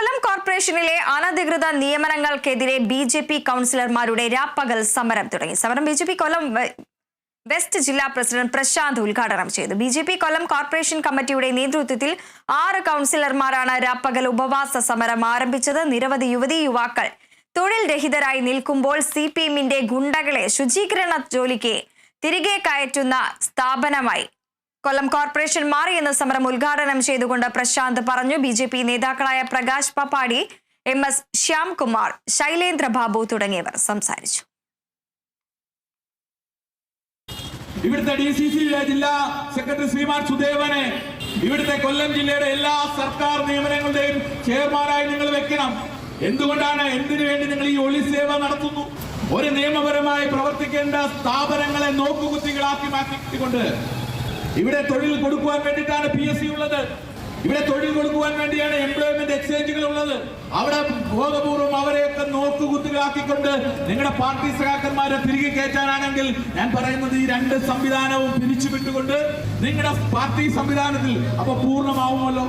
കൊല്ലം കോർപ്പറേഷനിലെ അനധികൃത നിയമനങ്ങൾക്കെതിരെ ബി ജെ പി കൗൺസിലർമാരുടെ രാപ്പകൽ സമരം തുടങ്ങി. സമരം B J P Kollam west ജില്ലാ പ്രസിഡന്റ് പ്രശാന്ത് ഉദ്ഘാടനം ചെയ്തു. B J P Kollam corporation കമ്മിറ്റിയുടെ നേതൃത്വത്തിൽ ആറ് കൗൺസിലർമാരാണ് രാപ്പകൽ ഉപവാസ സമരം ആരംഭിച്ചത്. നിരവധി യുവതി യുവാക്കൾ തൊഴിൽ രഹിതരായി നിൽക്കുമ്പോൾ സി പി എമ്മിന്റെ ഗുണ്ടകളെ ശുചീകരണ ജോലിക്ക് തിരികെ കയറ്റുന്ന സ്ഥാപനമായി കൊല്ലം കോർപ്പറേഷൻ മാറിയെന്ന് സമരം ഉദ്ഘാടനം ചെയ്തുകൊണ്ട് പ്രശാന്ത് പറഞ്ഞു. ബി ജെ പി നേതാക്കളായ പ്രകാശ് പപ്പാടി എം എസ് ശ്യാംകുമാർ ശൈലേന്ദ്ര ബാബു തുടങ്ങിയവർ സംസാരിച്ചു. ഇവിടുത്തെ ഡി സി സി ജില്ലാ സെക്രട്ടറി ശ്രീമാൻ സുദേവനെ ഇവിടുത്തെ കൊല്ലം ജില്ലയുടെ എല്ലാ സർക്കാർ നിയമനങ്ങളുടെയും ചെയർമാനായി നിങ്ങൾ വെക്കണം. എന്തുകൊണ്ടാണ്? എന്തിനു വേണ്ടി നിങ്ങൾ ഈ ഒളി സേവ നടത്തുന്നു? ഒരു നിയമപരമായി പ്രവർത്തിക്കേണ്ട സ്ഥാപനങ്ങളെ നോക്കുകുത്തികളാക്കി മാറ്റിക്കൊണ്ട് ഇവിടെ തൊഴിൽ കൊടുക്കുവാൻ വേണ്ടിയിട്ടാണ് പി എസ് സി ഉള്ളത്. ഇവിടെ തൊഴിൽ കൊടുക്കുവാൻ വേണ്ടിയാണ് എംപ്ലോയ്മെന്റ് എക്സ്ചേഞ്ചുകൾ ഉള്ളത്. അവിടെ ബോധപൂർവം അവരെയൊക്കെ നോക്കുകുത്തുകളാക്കിക്കൊണ്ട് നിങ്ങളുടെ പാർട്ടി സഖാക്കന്മാരെ തിരികെ കയറ്റാനാണെങ്കിൽ ഞാൻ പറയുന്നത് ഈ രണ്ട് സംവിധാനവും പിരിച്ചുവിട്ടുകൊണ്ട് നിങ്ങളുടെ പാർട്ടി സംവിധാനത്തിൽ അപ്പൊ പൂർണമാവുമല്ലോ.